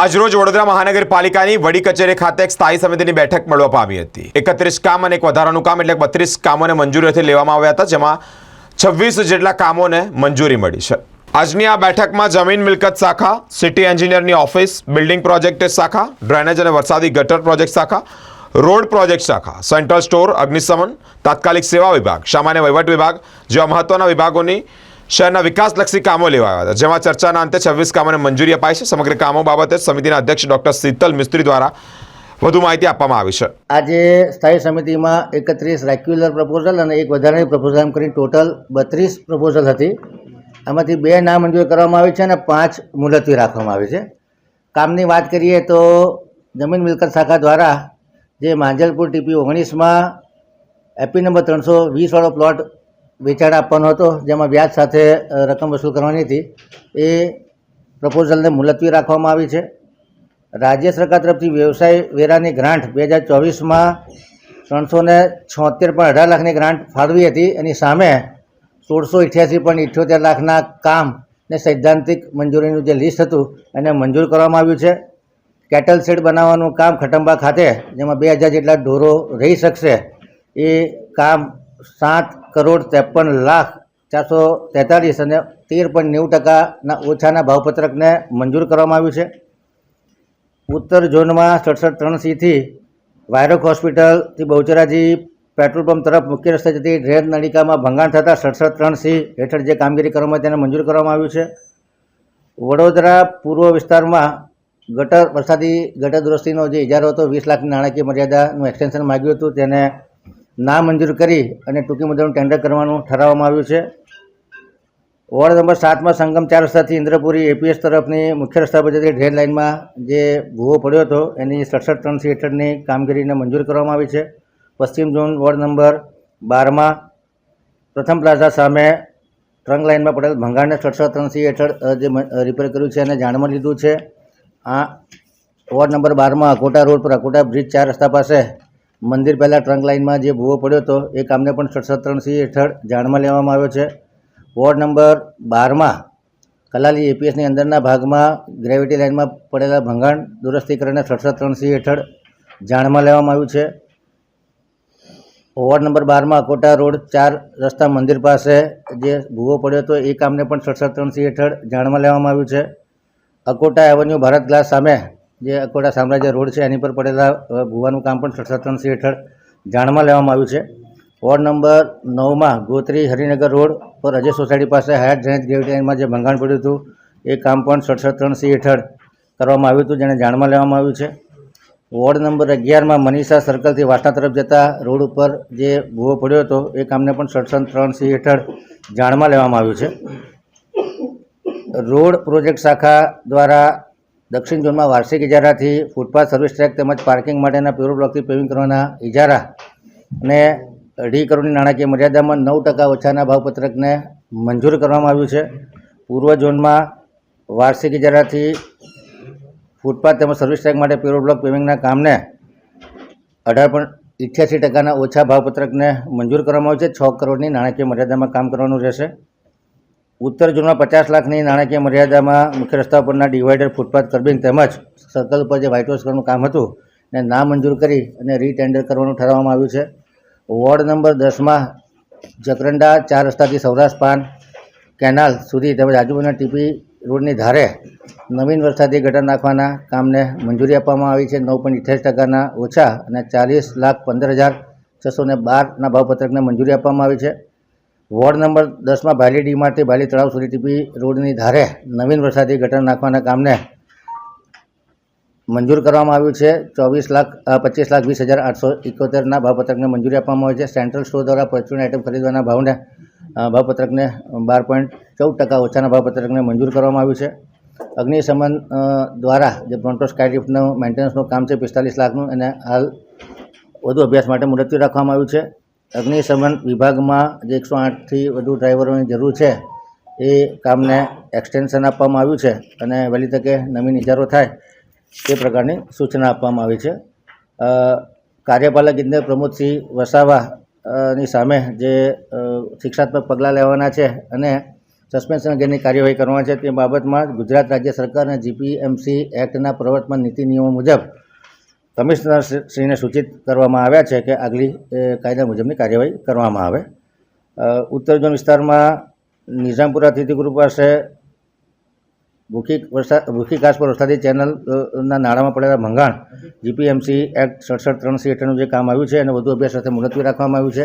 આજરોજ વડોદરા મહાનગરપાલિકાની વડી કચેરી ખાતે એક સ્થાયી સમિતિની બેઠક મળવા પામી હતી. એકત્રીસ કામ અને એક વધારાનું કામ એટલે બત્રીસ કામોને મંજૂરીથી લેવામાં આવ્યા હતા, જેમાં છવ્વીસ જેટલા કામોને મંજૂરી મળી છે. આજની આ બેઠકમાં જમીન મિલકત શાખા, સિટી એન્જિનિયરની ઓફિસ, બિલ્ડિંગ પ્રોજેક્ટ શાખા, ડ્રેનેજ અને વરસાદી ગટર પ્રોજેક્ટ શાખા, રોડ પ્રોજેક્ટ શાખા, સેન્ટ્રલ સ્ટોર, અગ્નિશમન, તાત્કાલિક સેવા વિભાગ, સામાન્ય વહીવટ વિભાગ, જેવા મહત્વના વિભાગોની શહેરના વિકાસલક્ષી કામો લેવાયા હતા, જેમાં ચર્ચાના અંતે છવ્વીસ કામોને મંજૂરી અપાઈ છે. સમગ્ર કામો બાબતે સમિતિના અધ્યક્ષ ડોક્ટર શીતલ મિસ્ત્રી દ્વારા વધુ માહિતી આપવામાં આવી છે. આજે સ્થાયી સમિતિમાં એકત્રીસ રેગ્યુલર પ્રપોઝલ અને એક વધારાની પ્રપોઝલ એમ કરી ટોટલ બત્રીસ પ્રપોઝલ હતી. આમાંથી બે નામંજૂર કરવામાં આવી છે અને પાંચ મુલતવી રાખવામાં આવી છે. કામની વાત કરીએ તો જમીન મિલકત શાખા દ્વારા જે માંજલપુર ટીપી ઓગણીસમાં એપી નંબર ત્રણસો વીસવાળો પ્લોટ વેચાણ આપવાનો હતો, જેમાં વ્યાજ સાથે રકમ વસૂલ કરવાની હતી. એ પ્રપોઝલને મુલતવી રાખવામાં આવી છે. રાજ્ય સરકાર તરફથી વ્યવસાય વેરાની ગ્રાન્ટ બે હજાર ચોવીસમાં ત્રણસો ને છોતેર પણ અઢાર લાખની ગ્રાન્ટ ફાળવી હતી. એની સામે સોળસો અઠ્યાસી પણ ઇઠ્યોતેર લાખના કામ ને સૈદ્ધાંતિક મંજૂરીનું જે લિસ્ટ હતું, એને મંજૂર કરવામાં આવ્યું છે. કેટલ શેડ બનાવવાનું કામ ખટંબા ખાતે, જેમાં બે હજાર જેટલા ઢોરો રહી શકશે, એ કામ સાત કરોડ ત્રેપન લાખ ચારસો તેતાલીસ અને તેર પોઈન્ટ નેવું ટકાના ઓછાના ભાવપત્રકને મંજૂર કરવામાં આવ્યું છે. ઉત્તર ઝોનમાં સડસઠ ત્રણ સીથી વાયરોક હોસ્પિટલથી બહુચરાજી પેટ્રોલ પંપ તરફ મુખ્ય રસ્તે જતી ડ્રેન નળિકામાં ભંગાણ થતાં સડસઠ ત્રણ સી હેઠળ જે કામગીરી કરવામાં તેને મંજૂર કરવામાં આવ્યું છે. વડોદરા પૂર્વ વિસ્તારમાં ગટર વરસાદી ગટર દુરસ્તીનો જે ઇજારો હતો, વીસ લાખની નાણાકીય મર્યાદાનું એક્સટેન્શન માગ્યું હતું, તેને ના મંજૂર કરી અને ટૂંકી મુદ્દાનું ટેન્ડર કરવાનું ઠરાવવામાં આવ્યું છે. વોર્ડ નંબર સાતમાં સંગમ ચાર રસ્તાથી ઇન્દ્રપુરી એપીએસ તરફની મુખ્ય રસ્તા પર જતી રેડ લાઇનમાં જે ભૂવો પડ્યો હતો, એની સડસઠ ત્રણસી હેઠળની કામગીરીને મંજૂર કરવામાં આવી છે. પશ્ચિમ ઝોન વોર્ડ નંબર બારમાં પ્રથમ પ્લાઝા સામે ટ્રંક લાઇનમાં પડેલ ભંગાણને સડસઠ ત્રણસી હેઠળ જે રિપેર કર્યું છે અને જાણમાં લીધું છે. આ વોર્ડ નંબર બારમાં અકોટા રોડ પર અકોટા બ્રિજ ચાર રસ્તા પાસે મંદિર પહેલાં ટ્રંક લાઇનમાં જે ભૂવો પડ્યો હતો, એ કામને પણ સડસઠ ત્રણસી હેઠળ જાણમાં લેવામાં આવ્યો છે. વોર્ડ નંબર બારમાં કલાલી એપીએસની અંદરના ભાગમાં ગ્રેવિટી લાઇનમાં પડેલા ભંગાણ દુરસ્તીકરણને સડસઠ ત્રણસી હેઠળ જાણમાં લેવામાં આવ્યું છે. વોર્ડ નંબર બારમાં અકોટા રોડ ચાર રસ્તા મંદિર પાસે જે ભૂવો પડ્યો હતો, એ કામને પણ સડસઠ ત્રણસી હેઠળ જાણમાં લેવામાં આવ્યું છે. અકોટા એવન્યુ ભારત ગ્લાસ સામે જે અકોટા સામ્રાજ્ય રોડ છે, એની પર પડેલા ભૂવાનું કામ પણ સડસઠ હેઠળ જાણમાં લેવામાં આવ્યું છે. વોર્ડ નંબર નવમાં ગોત્રી હરિનગર રોડ પર અજય સોસાયટી પાસે હયાત ડ્રેનેજ ગ્રેવિટી લાઇનમાં જે ભંગાણ પડ્યું હતું, એ કામ પણ સડસઠ હેઠળ કરવામાં આવ્યું હતું, જેને જાણમાં લેવામાં આવ્યું છે. વોર્ડ નંબર અગિયારમાં મનીષા સર્કલથી વાસણા તરફ જતા રોડ ઉપર જે ભૂવો પડ્યો હતો, એ કામને પણ સડસઠ ત્રણ સી હેઠળ જાણમાં લેવામાં આવ્યું છે. રોડ પ્રોજેક્ટ શાખા દ્વારા દક્ષિણ ઝોનમાં વાર્ષિક ઇજારાથી ફૂટપાથ સર્વિસ ટ્રેક તેમજ પાર્કિંગ માટેના પ્યુરો બ્લોકથી પેવિંગ કરવાના ઇજારા અને અઢી કરોડની નાણાકીય મર્યાદામાં નવ ટકા ઓછાના ભાવપત્રકને મંજૂર કરવામાં આવ્યું છે. પૂર્વ ઝોનમાં વાર્ષિક ઇજારાથી ફૂટપાથ તેમજ સર્વિસ ટ્રેક માટે પ્યુરો બ્લોક પેવિંગના કામને અઢાર પોઈન્ટ ઇઠ્યાસી ટકાના ઓછા ભાવપત્રકને મંજૂર કરવામાં આવ્યું છે. છ કરોડની નાણાકીય મર્યાદામાં કામ કરવાનું રહેશે. ઉત્તર ઝોનમાં પચાસ લાખની નાણાકીય મર્યાદામાં મુખ્ય રસ્તા પરના ડિવાઈડર ફૂટપાથ કર્બિંગ તેમજ સર્કલ પર જે વ્હાઇટ વોશ કરવાનું કામ હતું ને ના મંજૂર કરી અને રીટેન્ડર કરવાનું ઠરાવવામાં આવ્યું છે. વોર્ડ નંબર દસમાં જકરંડા ચાર રસ્તાથી સૌરાષ્ટ્ર પાન કેનાલ સુધી તેમજ આજુબાજુના ટીપી રોડની ધારે નવીન વરસાદી ગટર નાખવાના કામને મંજૂરી આપવામાં આવી છે. નવ પોઈન્ટ અઠ્યાસી ટકાના ઓછા અને ચાલીસ લાખ પંદર હજાર છસો ને બારના ભાવપત્રકને મંજૂરી આપવામાં આવી છે. વોર્ડ નંબર દસમાં ભાલી ડીમાર્ટથી ભાલી તળાવ સુધી ટીપી રોડની ધારે નવીન વરસાદી ગટર નાખવાના કામને મંજૂર કરવામાં આવ્યું છે. ચોવીસ લાખ પચીસ લાખ વીસ હજાર આઠસો ઇકોતેરના ભાવપત્રકને મંજૂરી આપવામાં આવી છે. સેન્ટ્રલ સ્ટોર દ્વારા પરચુન આઇટમ ખરીદવાના ભાવને ભાવપત્રકને બાર પોઈન્ટ ચૌદ ટકા ઓછાના ભાવપત્રકને મંજૂર કરવામાં આવ્યું છે. અગ્નિશમન દ્વારા જે બ્રોન્ટો સ્કાયલિફ્ટનું મેન્ટેનન્સનું કામ છે પિસ્તાલીસ લાખનું, એને હાલ વધુ અભ્યાસ માટે મુલતવી રાખવામાં આવ્યું છે. અગ્નિશમન વિભાગમાં જે એકસો આઠથી વધુ ડ્રાઈવરોની જરૂર છે, એ કામને એક્સટેન્શન આપવામાં આવ્યું છે અને વહેલી તકે નવીન ઇજારો થાય તે પ્રકારની સૂચના આપવામાં આવી છે. કાર્યપાલક ઇજનેર પ્રમોદસિંહ વસાવા ની સામે જે શિક્ષાત્મક પગલાં લેવાના છે અને સસ્પેન્શન અંગેની કાર્યવાહી કરવાની છે તે બાબતમાં ગુજરાત રાજ્ય સરકારના જીપીએમસી એક્ટના પ્રવર્તમાન નીતિ નિયમો મુજબ કમિશનર શ્રીને સૂચિત કરવામાં આવ્યા છે કે આગલી કાયદા મુજબની કાર્યવાહી કરવામાં આવે. ઉત્તર ઝોન વિસ્તારમાં નિઝામપુરા તિથિગુરુ પાસે ભૂખી વરસાદ ભૂખી ઘાસ પર વરસાદી ચેનલના નાણામાં પડેલા ભંગાણ જીપીએમસી એક્ટ સડસઠ ત્રણ સી હેઠળનું જે કામ આવ્યું છે અને વધુ અભ્યાસ સાથે મુલતવી રાખવામાં આવ્યું છે.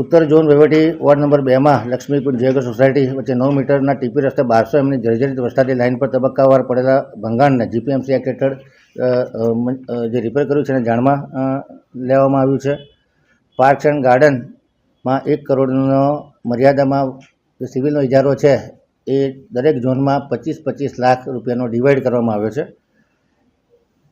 ઉત્તર ઝોન વહીવટી વોર્ડ નંબર બેમાં લક્ષ્મીકુંજ જયગર સોસાયટી વચ્ચે નવ મીટરના ટીપી રસ્તે બારસો એમની જર્જરિત વરસાદી લાઇન પર તબક્કાવાર પડેલા ભંગાણને જીપીએમસી એક્ટ હેઠળ જે રિપેર કર્યું છે એને જાણમાં લેવામાં આવ્યું છે. પાર્ક્સ એન્ડ ગાર્ડનમાં એક કરોડનો મર્યાદામાં જે સિવિલનો ઇજારો છે એ દરેક ઝોનમાં પચીસ પચીસ લાખ રૂપિયાનો ડિવાઈડ કરવામાં આવ્યો છે.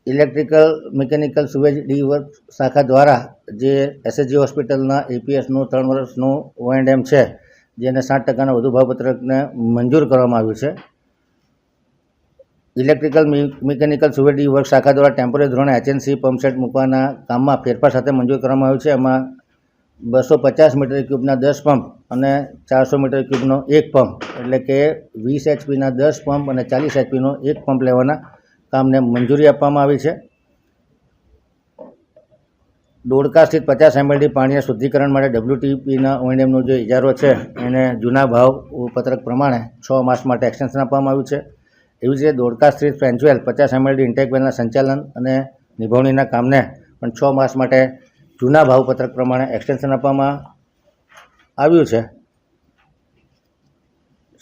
Electrical, mechanical sewage D work શાખા દ્વારા જે એસએસજી હોસ્પિટલના એપીએસનું ત્રણ વર્ષનું એન્ડ એમ છે, જેને સાઠ ટકાના વધુ ભાવપત્રકને મંજૂર કરવામાં આવ્યું છે. Electrical mechanical sewage D work શાખા દ્વારા ટેમ્પરરી ધોરણે એચએનસી પંપસેટ મૂકવાના કામમાં ફેરફાર સાથે મંજૂર કરવામાં આવ્યું છે. એમાં બસો પચાસ મીટર ક્યુબના દસ પંપ અને ચારસો મીટર ક્યુબનો એક પંપ, એટલે કે વીસ એચપીના દસ પંપ અને ચાલીસ એચપીનો એક પંપ લેવાના કામને મંજૂરી આપવામાં આવી છે. દોડકા સ્થિત પચાસ એમએલડી પાણીના શુદ્ધિકરણ માટે ડબ્લ્યુટીપીના ઓએનએમનો જે ઇજારો છે, એને જૂના ભાવ પત્રક પ્રમાણે છ માસ માટે એક્સટેન્શન આપવામાં આવ્યું છે. એવી જ રીતે દોડકા સ્થિત ફ્રેન્ચવેલ પચાસ એમએલડી ઇન્ટેકવેલના સંચાલન અને નિભાવણીના કામને પણ છ માસ માટે જૂના ભાવપત્રક પ્રમાણે એક્સટેન્શન આપવામાં આવ્યું છે.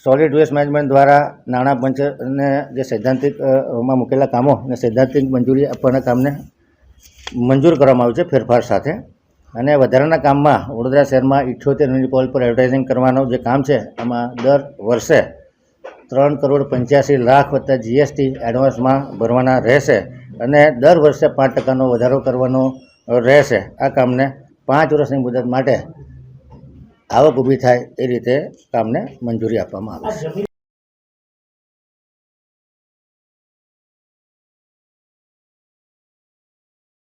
સોલિડ વેસ્ટ મેનેજમેન્ટ દ્વારા નાણાં પંચને જે સૈદ્ધાંતિકમાં મૂકેલા કામો અને સૈદ્ધાંતિક મંજૂરી આપવાના કામને મંજૂર કરવામાં આવ્યું છે ફેરફાર સાથે. અને વધારાના કામમાં વડોદરા શહેરમાં ઇઠ્યોતેર મ્યુનિસિપલ પર એડવર્ટાઇઝિંગ કરવાનું જે કામ છે એમાં દર વર્ષે ત્રણ કરોડ પંચ્યાસી લાખ વત્તા જીએસટી એડવાન્સમાં ભરવાના રહેશે અને દર વર્ષે પાંચ ટકાનો વધારો કરવાનો રહેશે. આ કામને પાંચ વર્ષની મુદત માટે આવક ઊભી થાય એ રીતે કામને મંજૂરી આપવામાં આવે છે.